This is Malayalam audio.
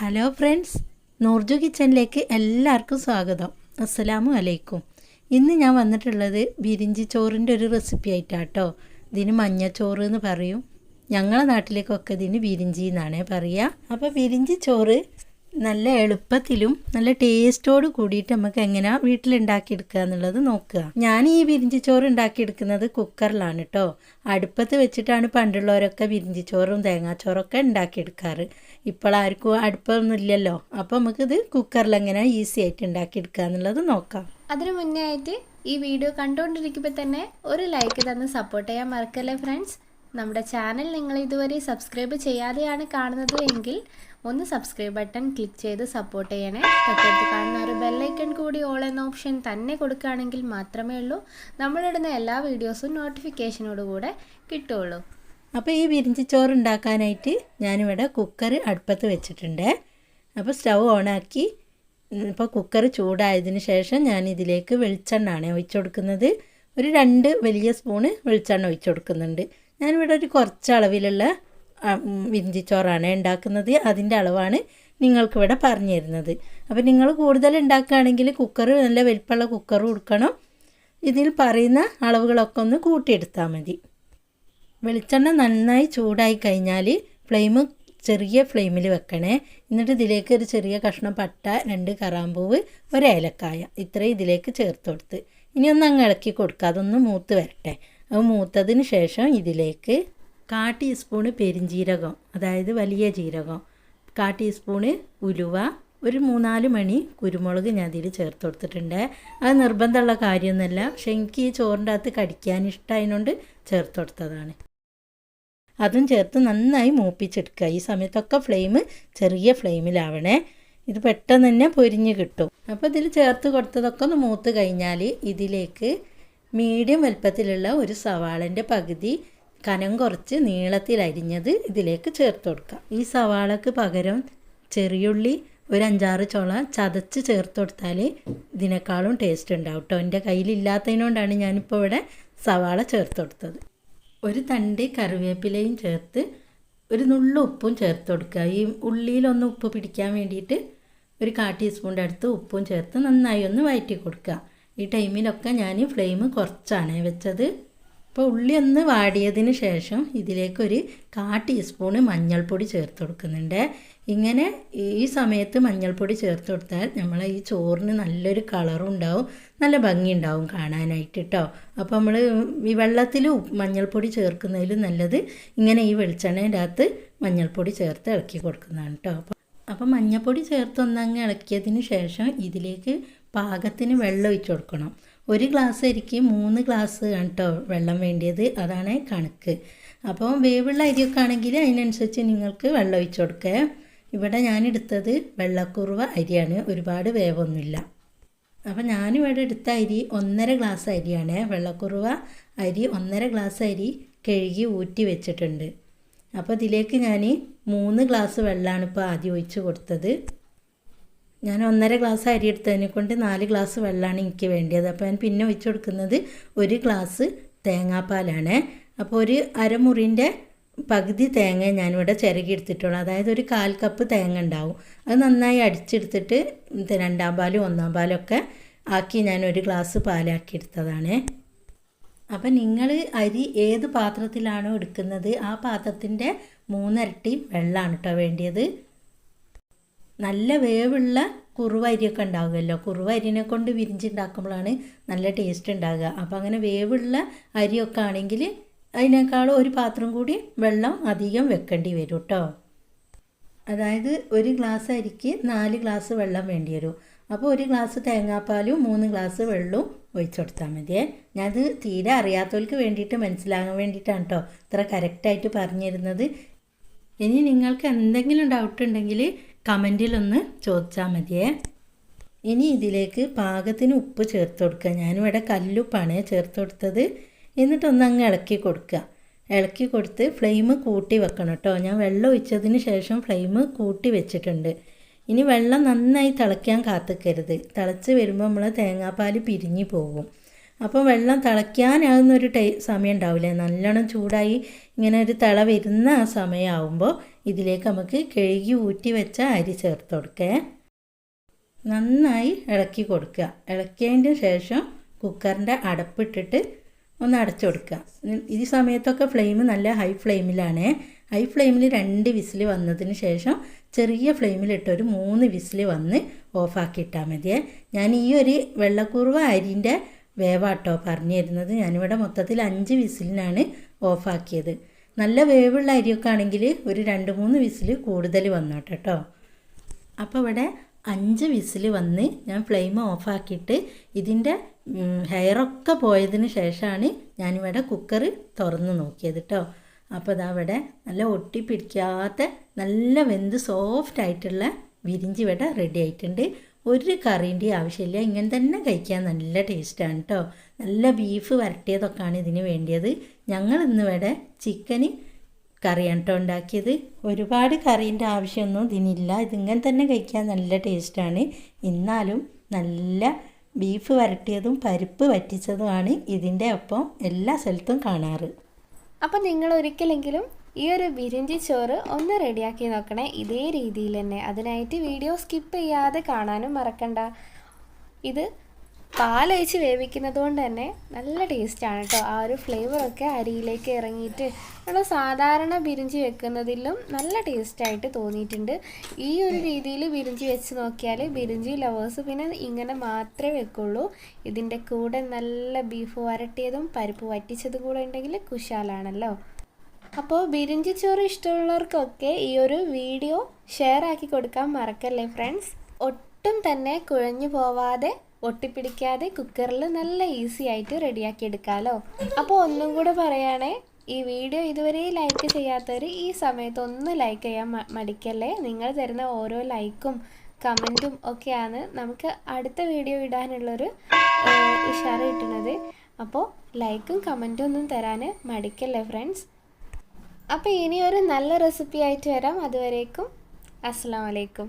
ഹലോ ഫ്രണ്ട്സ് നോർജു കിച്ചണിലേക്ക് എല്ലാവർക്കും സ്വാഗതം. അസ്സലാമു അലൈക്കും. ഇന്ന് ഞാൻ വന്നിട്ടുള്ളത് ബിരിഞ്ചി ചോറിന്റെ ഒരു റെസിപ്പി ആയിട്ടാണ് കേട്ടോ ഇതിന് മഞ്ഞച്ചോറ് എന്ന് പറയും. ഞങ്ങളുടെ നാട്ടിലേക്കൊക്കെ ഇതിന് ബിരിഞ്ചി എന്നാണ് പറയുക അപ്പോൾ ബിരിഞ്ചി ചോറ് നല്ല എളുപ്പത്തിലും നല്ല ടേസ്റ്റോട് കൂടിയിട്ട് നമുക്ക് എങ്ങനെയാ വീട്ടിലുണ്ടാക്കിയെടുക്കുക എന്നുള്ളത് നോക്കുക. ഞാൻ ഈ ബിരിഞ്ചി ചോറ് ഉണ്ടാക്കിയെടുക്കുന്നത് കുക്കറിലാണ് കേട്ടോ അടുപ്പത്ത് വെച്ചിട്ടാണ് പണ്ടുള്ളവരൊക്കെ ബിരിഞ്ചി ചോറും തേങ്ങാച്ചോറൊക്കെ ഉണ്ടാക്കിയെടുക്കാറ്. ഇപ്പോൾ ആർക്കും അടുപ്പൊന്നും ഇല്ലല്ലോ. അപ്പോൾ നമുക്കിത് കുക്കറിൽ എങ്ങനെ ഈസി ആയിട്ട് ഉണ്ടാക്കിയെടുക്കുക എന്നുള്ളത് നോക്കാം. അതിനു മുന്നേ ആയിട്ട് ഈ വീഡിയോ കണ്ടുകൊണ്ടിരിക്കുമ്പോൾ തന്നെ ഒരു ലൈക്ക് തന്ന് സപ്പോർട്ട് ചെയ്യാൻ മറക്കല്ലേ ഫ്രണ്ട്സ് നമ്മുടെ ചാനൽ നിങ്ങൾ ഇതുവരെ സബ്സ്ക്രൈബ് ചെയ്യാതെയാണ് കാണുന്നത് എങ്കിൽ ഒന്ന് സബ്സ്ക്രൈബ് ബട്ടൺ ക്ലിക്ക് ചെയ്ത് സപ്പോർട്ട് ചെയ്യണേ. തൊട്ടടുത്ത് കാണുന്ന ഒരു ബെല്ലൈക്കൺ കൂടി ഓൾ എന്ന ഓപ്ഷൻ തന്നെ കൊടുക്കുകയാണെങ്കിൽ മാത്രമേ ഉള്ളൂ. നമ്മളിടുന്ന എല്ലാ വീഡിയോസും നോട്ടിഫിക്കേഷനോടുകൂടെ കിട്ടുള്ളൂ അപ്പോൾ ഈ ബിരിഞ്ചി ചോറ് ഉണ്ടാക്കാനായിട്ട് ഞാനിവിടെ കുക്കർ അടുപ്പത്ത് വെച്ചിട്ടുണ്ട്. അപ്പോൾ സ്റ്റൗ ഓണാക്കി ഇപ്പോൾ കുക്കർ ചൂടായതിന് ശേഷം ഞാൻ ഇതിലേക്ക് വെളിച്ചെണ്ണ ആണ് ഒഴിച്ചു കൊടുക്കുന്നത്. ഒരു രണ്ട് വലിയ സ്പൂണ് വെളിച്ചെണ്ണ ഒഴിച്ചു കൊടുക്കുന്നുണ്ട്. ഞാനിവിടെ ഒരു കുറച്ച് അളവിലുള്ള വിഞ്ചിച്ചോറാണ് ഉണ്ടാക്കുന്നത്. അതിന്റെ അളവാണ് നിങ്ങൾക്കിവിടെ പറഞ്ഞു തരുന്നത്. അപ്പോൾ നിങ്ങൾ കൂടുതൽ ഉണ്ടാക്കുകയാണെങ്കിൽ കുക്കർ നല്ല വലിപ്പമുള്ള കുക്കർ കൊടുക്കണം. ഇതിൽ പറയുന്ന അളവുകളൊക്കെ ഒന്ന് കൂട്ടിയെടുത്താൽ മതി. വെളിച്ചെണ്ണ നന്നായി ചൂടായി കഴിഞ്ഞാൽ ഫ്ലെയിം ചെറിയ ഫ്ലെയിമിൽ വെക്കണേ. എന്നിട്ട് ഇതിലേക്ക് ഒരു ചെറിയ കഷ്ണം പട്ട രണ്ട് കറാമ്പൂവ് ഒരു ഏലക്കായ ഇത്രയും ഇതിലേക്ക് ചേർത്ത് കൊടുത്ത്. ഇനി ഒന്ന് അങ്ങ് ഇളക്കി കൊടുക്കുക അതൊന്ന് മൂത്ത് വരട്ടെ. മൂത്തതിന് ശേഷം ഇതിലേക്ക് കാ ടീസ്പൂണ് പെരിഞ്ജീരകം അതായത് വലിയ ജീരകം കാ ടീസ്പൂണ് ഉലുവ ഒരു മൂന്നാൽ മണി കുരുമുളക് ഞാൻ ഇതിൽ ചേർത്ത് കൊടുത്തിട്ടുണ്ട്. അത് നിർബന്ധമുള്ള കാര്യമൊന്നുമല്ല. പക്ഷെ എനിക്ക് ഈ ചോറിന്റെ അകത്ത് കടിക്കാൻ ഇഷ്ടമായതുകൊണ്ട് ചേർത്ത് കൊടുത്തതാണ്. അതും ചേർത്ത് നന്നായി മൂപ്പിച്ചെടുക്കുക. ഈ സമയത്തൊക്കെ ഫ്ലെയിം ചെറിയ ഫ്ലെയിമിലാവണേ. ഇത് പെട്ടെന്ന് തന്നെ പൊരിഞ്ഞ് കിട്ടും. അപ്പോൾ ഇതിൽ ചേർത്ത് കൊടുത്തതൊക്കെ ഒന്ന് മൂത്ത് കഴിഞ്ഞാൽ ഇതിലേക്ക് മീഡിയം വലുപ്പത്തിലുള്ള ഒരു സവാളന്റെ പകുതി കനം കുറച്ച് നീളത്തിൽ അരിഞ്ഞത് ഇതിലേക്ക് ചേർത്ത് കൊടുക്കാം ഈ സവാളക്ക് പകരം ചെറിയുള്ളി ഒരു അഞ്ചാറ് ചുള ചതച്ച് ചേർത്ത് കൊടുത്താൽ ഇതിനേക്കാളും ടേസ്റ്റ് ഉണ്ടാവും കേട്ടോ എന്റെ കയ്യിലില്ലാത്തതിനോണ്ടാണ് ഞാനിപ്പോൾ ഇവിടെ സവാള ചേർത്ത് കൊടുത്തത്. ഒരു തണ്ട് കറിവേപ്പിലയും ചേർത്ത് ഒരു നുള്ള ഉപ്പും ചേർത്ത് കൊടുക്കുക. ഈ ഉള്ളിയിലൊന്ന് ഉപ്പ് പിടിക്കാൻ വേണ്ടിയിട്ട് ഒരു കാ ടീസ്പൂണിന്റെ അടുത്ത് ഉപ്പും ചേർത്ത് നന്നായി ഒന്ന് വഴറ്റി കൊടുക്കുക. ഈ ടൈമിലൊക്കെ ഞാൻ ഫ്ലെയിം കുറച്ചാണ് വെച്ചത്. അപ്പോൾ ഉള്ളി ഒന്ന് വാടിയതിന് ശേഷം ഇതിലേക്കൊരു കാ ടീസ്പൂണ് മഞ്ഞൾപ്പൊടി ചേർത്ത് കൊടുക്കുന്നുണ്ട്. ഇങ്ങനെ ഈ സമയത്ത് മഞ്ഞൾപ്പൊടി ചേർത്ത് കൊടുത്താൽ നമ്മൾ ഈ ചോറിന് നല്ലൊരു കളറും ഉണ്ടാവും നല്ല ഭംഗി ഉണ്ടാവും കാണാനായിട്ട് കേട്ടോ അപ്പോൾ നമ്മൾ ഈ വെള്ളത്തിൽ മഞ്ഞൾപ്പൊടി ചേർക്കുന്നതിലും നല്ലത് ഇങ്ങനെ ഈ വെളിച്ചെണ്ണേന്റെ അകത്ത് മഞ്ഞൾപ്പൊടി ചേർത്ത് ഇളക്കി കൊടുക്കുന്നതാണ് കേട്ടോ അപ്പോൾ അപ്പോൾ മഞ്ഞൾപ്പൊടി ചേർത്ത് ഒന്നങ്ങ് ഇളക്കിയതിന് ശേഷം ഇതിലേക്ക് പാകത്തിന് വെള്ളം ഒഴിച്ച് കൊടുക്കണം. ഒരു ഗ്ലാസ് അരിക്ക് മൂന്ന് ഗ്ലാസ് കേട്ടോ വെള്ളം വേണ്ടിയത്? അതാണ് കണക്ക്. അപ്പോൾ വേവുള്ള അരിയൊക്കെ ആണെങ്കിൽ അതിനനുസരിച്ച് നിങ്ങൾക്ക് വെള്ളം ഒഴിച്ച് കൊടുക്കുക ഇവിടെ ഞാനെടുത്തത് വെള്ളക്കുറുവ അരിയാണ്. ഒരുപാട് വേവൊന്നുമില്ല. അപ്പോൾ ഞാനിവിടെ എടുത്ത അരി ഒന്നര ഗ്ലാസ് അരിയാണ്. വെള്ളക്കുറുവ അരി ഒന്നര ഗ്ലാസ് അരി കഴുകി ഊറ്റി വെച്ചിട്ടുണ്ട്. അപ്പോൾ ഇതിലേക്ക് ഞാൻ മൂന്ന് ഗ്ലാസ് വെള്ളമാണ് ഇപ്പോൾ ആദ്യം ഒഴിച്ച് കൊടുത്തത്. ഞാൻ ഒന്നര ഗ്ലാസ് അരി എടുത്തതിനെ കൊണ്ട് നാല് ഗ്ലാസ് വെള്ളമാണ് എനിക്ക് വേണ്ടിയത്. അപ്പോൾ ഞാൻ പിന്നെ ഒഴിച്ചു കൊടുക്കുന്നത് ഒരു ഗ്ലാസ് തേങ്ങാപ്പാലാണ്. അപ്പോൾ ഒരു അരമുറിന്റെ പകുതി തേങ്ങ ഞാനിവിടെ ചിരകി എടുത്തിട്ടുള്ളൂ. അതായത് ഒരു കാൽ കപ്പ് തേങ്ങ ഉണ്ടാവും. അത് നന്നായി അടിച്ചെടുത്തിട്ട് രണ്ടാം പാലും ഒന്നാം പാലും ഒക്കെ ആക്കി ഞാൻ ഒരു ഗ്ലാസ് പാലാക്കി എടുത്തതാണ്. അപ്പം നിങ്ങൾ അരി ഏത് പാത്രത്തിലാണോ എടുക്കുന്നത് ആ പാത്രത്തിന്റെ മൂന്നരട്ടി വെള്ളമാണ് കേട്ടോ വേണ്ടിയത്. നല്ല വേവുള്ള കുറുവ അരിയൊക്കെ ഉണ്ടാകുമല്ലോ കുറുവ അരിനെ കൊണ്ട് വിരിഞ്ചുണ്ടാക്കുമ്പോഴാണ് നല്ല ടേസ്റ്റ് ഉണ്ടാകുക അപ്പോൾ അങ്ങനെ വേവുള്ള അരിയൊക്കെ ആണെങ്കിൽ അതിനേക്കാളും ഒരു പാത്രം കൂടി വെള്ളം അധികം വെക്കേണ്ടി വരും കേട്ടോ അതായത് ഒരു ഗ്ലാസ് അരിക്ക് നാല് ഗ്ലാസ് വെള്ളം വേണ്ടി വരും. അപ്പോൾ ഒരു ഗ്ലാസ് തേങ്ങാപ്പാലും മൂന്ന് ഗ്ലാസ് വെള്ളവും ഒഴിച്ചു കൊടുത്താൽ മതിയേ ഞാനത് തീരെ അറിയാത്തവർക്ക് വേണ്ടിയിട്ട് മനസ്സിലാകാൻ വേണ്ടിയിട്ടാണ് കേട്ടോ ഇത്ര കറക്റ്റായിട്ട് പറഞ്ഞിരുന്നത്. ഇനി നിങ്ങൾക്ക് എന്തെങ്കിലും ഡൗട്ട് ഉണ്ടെങ്കിൽ കമന്റിലൊന്ന് ചോദിച്ചാൽ മതിയേ. ഇനി ഇതിലേക്ക് പാകത്തിന് ഉപ്പ് ചേർത്ത് കൊടുക്കുക. ഞാനിവിടെ കല്ലുപ്പാണ് ചേർത്ത് കൊടുത്തത് എന്നിട്ടൊന്ന് അങ്ങ് ഇളക്കി കൊടുക്കുക. ഇളക്കി കൊടുത്ത് ഫ്ലെയിം കൂട്ടി വെക്കണം കേട്ടോ. ഞാൻ വെള്ളം ഒഴിച്ചതിന് ശേഷം ഫ്ലെയിം കൂട്ടി വെച്ചിട്ടുണ്ട്. ഇനി വെള്ളം നന്നായി തിളയ്ക്കാൻ കാത്തിക്കരുത്. തിളച്ച് വരുമ്പോൾ നമ്മൾ തേങ്ങാപ്പാൽ പിരിഞ്ഞു പോകും അപ്പോൾ വെള്ളം തിളയ്ക്കാനാകുന്ന ഒരു ടൈ സമയം ഉണ്ടാവില്ല നല്ലോണം ചൂടായി ഇങ്ങനെ ഒരു തിള വരുന്ന ആ സമയമാകുമ്പോൾ ഇതിലേക്ക് നമുക്ക് കഴുകി ഊറ്റി വെച്ച അരി ചേർത്ത് കൊടുക്കേ. നന്നായി ഇളക്കി കൊടുക്കുക. ഇളക്കിയതിന്റെ ശേഷം കുക്കറിന്റെ അടപ്പിട്ടിട്ട് ഒന്ന് അടച്ചു കൊടുക്കുക. ഈ സമയത്തൊക്കെ ഫ്ലെയിം നല്ല ഹൈ ഫ്ലെയിമിലാണ്. ഹൈ ഫ്ലെയിമിൽ രണ്ട് വിസിൽ വന്നതിന് ശേഷം ചെറിയ ഫ്ലെയിമിലിട്ട് ഒരു മൂന്ന് വിസിൽ വന്ന് ഓഫാക്കി ഇട്ടാൽ മതിയേ. ഞാൻ ഈ ഒരു വെള്ളക്കൂർവ അരിന്റെ വേവാട്ടോ പറഞ്ഞു തരുന്നത് ഞാനിവിടെ മൊത്തത്തിൽ അഞ്ച് വിസിലിനാണ് ഓഫാക്കിയത്. നല്ല വേവുള്ള അരിയൊക്കെ ആണെങ്കിൽ ഒരു രണ്ട് മൂന്ന് വിസിൽ കൂടുതൽ വന്നോട്ടെ കേട്ടോ അപ്പോൾ ഇവിടെ അഞ്ച് വിസിൽ വന്ന് ഞാൻ ഫ്ലെയിം ഓഫാക്കിയിട്ട് ഇതിന്റെ ഹെയറൊക്കെ പോയതിന് ശേഷമാണ് ഞാനിവിടെ കുക്കർ തുറന്ന് നോക്കിയത് കേട്ടോ അപ്പോൾ ഇതാ ഇവിടെ നല്ല ഒട്ടിപ്പിടിക്കാത്ത നല്ല വെന്ത് സോഫ്റ്റ് ആയിട്ടുള്ള വിരിഞ്ചി ഇവിടെ റെഡി ആയിട്ടുണ്ട്. ഒരു കറീന്റെ ആവശ്യമില്ല. ഇങ്ങനെ തന്നെ കഴിക്കാൻ നല്ല ടേസ്റ്റാണ് കേട്ടോ നല്ല ബീഫ് വരട്ടിയതൊക്കെയാണ് ഇതിന് വേണ്ടിയത്. ഞങ്ങൾ ഇന്ന് ഇവിടെ ചിക്കന് കറിയാണ് കേട്ടോ ഉണ്ടാക്കിയത്. ഒരുപാട് കറീന്റെ ആവശ്യമൊന്നും ഇതിനില്ല. ഇതിങ്ങനെ തന്നെ കഴിക്കാൻ നല്ല ടേസ്റ്റാണ്. എന്നാലും നല്ല ബീഫ് വരട്ടിയതും പരിപ്പ് വറ്റിച്ചതുമാണ് ഇതിന്റെ ഒപ്പം എല്ലാ സ്ഥലത്തും കാണാറ്. അപ്പോൾ നിങ്ങൾ ഒരിക്കലെങ്കിലും ഈ ഒരു ബിരിഞ്ചി ചോറ് ഒന്ന് റെഡിയാക്കി നോക്കണേ. ഇതേ രീതിയിൽ തന്നെ. അതിനായിട്ട് വീഡിയോ സ്കിപ്പ് ചെയ്യാതെ കാണാനും മറക്കണ്ട. ഇത് പാലൊഴിച്ച് വേവിക്കുന്നത് കൊണ്ട് തന്നെ നല്ല ടേസ്റ്റാണ് കേട്ടോ ആ ഒരു ഫ്ലേവറൊക്കെ അരിയിലേക്ക് ഇറങ്ങിയിട്ട് നമ്മൾ സാധാരണ ബിരിഞ്ചി വെക്കുന്നതിലും നല്ല ടേസ്റ്റായിട്ട് തോന്നിയിട്ടുണ്ട്. ഈ ഒരു രീതിയിൽ ബിരിഞ്ചി വെച്ച് നോക്കിയാൽ ബിരിഞ്ചി ലവേഴ്സ് പിന്നെ ഇങ്ങനെ മാത്രമേ വെക്കുള്ളൂ. ഇതിന്റെ കൂടെ നല്ല ബീഫ് വരട്ടിയതും പരിപ്പ് വറ്റിച്ചതും കൂടെ ഉണ്ടെങ്കിൽ കുശാലാണല്ലോ. അപ്പോൾ ബിരിഞ്ചി ചോറ് ഇഷ്ടമുള്ളവർക്കൊക്കെ ഈ ഒരു വീഡിയോ ഷെയർ ആക്കി കൊടുക്കാൻ മറക്കല്ലേ ഫ്രണ്ട്സ് ഒട്ടും തന്നെ കുഴഞ്ഞു പോവാതെ ഒട്ടിപ്പിടിക്കാതെ കുക്കറിൽ നല്ല ഈസി ആയിട്ട് റെഡിയാക്കി എടുക്കാമല്ലോ അപ്പോൾ ഒന്നും കൂടെ പറയുകയാണേ ഈ വീഡിയോ ഇതുവരെ ലൈക്ക് ചെയ്യാത്തവർ ഈ സമയത്ത് ഒന്ന് ലൈക്ക് ചെയ്യാൻ മടിക്കല്ലേ? നിങ്ങൾ തരുന്ന ഓരോ ലൈക്കും കമന്റും ഒക്കെയാണ് നമുക്ക് അടുത്ത വീഡിയോ ഇടാനുള്ളൊരു ഇഷാറ് കിട്ടുന്നത്. അപ്പോൾ ലൈക്കും കമന്റും ഒന്നും തരാൻ മടിക്കല്ലേ ഫ്രണ്ട്സ് അപ്പോൾ ഇനി ഒരു നല്ല റെസിപ്പി ആയിട്ട് വരാം. അതുവരേക്കും അസ്സാം വലൈക്കും